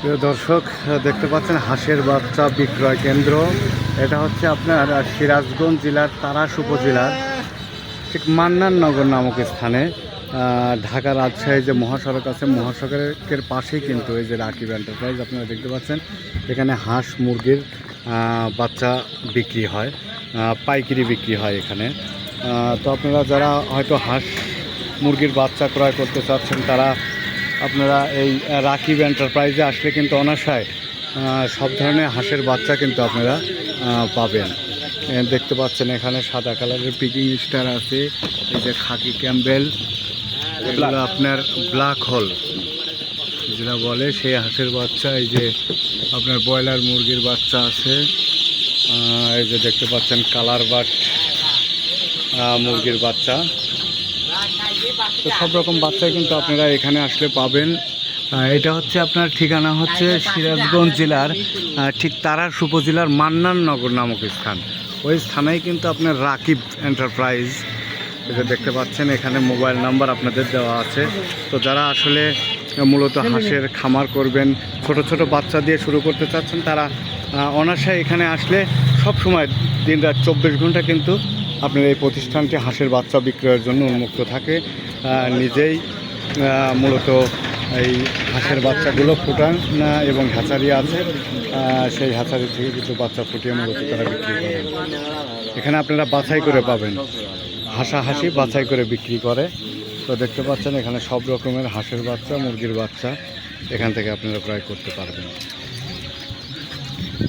প্রিয় দর্শক, দেখতে পাচ্ছেন হাঁসের বাচ্চা বিক্রয় কেন্দ্র। এটা হচ্ছে আপনার সিরাজগঞ্জ জেলার তারাস উপজেলার ঠিক মান্নাননগর নামক স্থানে। ঢাকা রাজশাহী যে মহাসড়ক আছে, মহাসড়কের পাশেই কিন্তু এই যে রাকিব এন্টারপ্রাইজ আপনারা দেখতে পাচ্ছেন, এখানে হাঁস মুরগির বাচ্চা বিক্রি হয় পাইকারি বিক্রি হয় এখানে। তো আপনারা যারা হয়তো হাঁস মুরগির বাচ্চা ক্রয় করতে চাচ্ছেন, তারা আপনারা এই রাকিব এন্টারপ্রাইজে আসলে কিন্তু অনাশায় সব ধরনের হাঁসের বাচ্চা কিন্তু আপনারা পাবেন। দেখতে পাচ্ছেন এখানে সাদা কালারের পিকিং স্টার আছে, এই যে খাকি ক্যাম্বেল, এগুলো আপনার ব্ল্যাক হোল। যেটা বলে সেই হাঁসের বাচ্চা, এই যে আপনার ব্রয়লার মুরগির বাচ্চা আছে এই যে দেখতে পাচ্ছেন কালার বাট মুরগির বাচ্চা। তো সব রকম বাচ্চাই কিন্তু আপনারা এখানে আসলে পাবেন। এটা হচ্ছে আপনার ঠিকানা হচ্ছে সিরাজগঞ্জ জেলার ঠিক তারাস উপজেলার মান্নাননগর নামক স্থান। ওই স্থানেই কিন্তু আপনার রাকিব এন্টারপ্রাইজ। এটা দেখতে পাচ্ছেন, এখানে মোবাইল নাম্বার আপনাদের দেওয়া আছে। তো যারা আসলে মূলত হাঁসের খামার করবেন, ছোট ছোট বাচ্চা দিয়ে শুরু করতে চাচ্ছেন, তারা অনায়াসে এখানে আসলে সব সময় দিন রাত চব্বিশ ঘণ্টা কিন্তু আপনার এই প্রতিষ্ঠানটি হাঁসের বাচ্চা বিক্রয়ের জন্য উন্মুক্ত থাকে। নিজেই মূলত এই হাঁসের বাচ্চাগুলো ফুটান না এবং হ্যাচারি আছে। সেই হ্যাচারি থেকে কিছু বাচ্চা ফুটিয়ে মূলত তারা বিক্রি করেন এখানে আপনারা বাছাই করে পাবেন। হাসাহাসি বাছাই করে বিক্রি করে। তো দেখতে পাচ্ছেন, এখানে সব রকমের হাঁসের বাচ্চা, মুরগির বাচ্চা এখান থেকে আপনারা ক্রয় করতে পারবেন।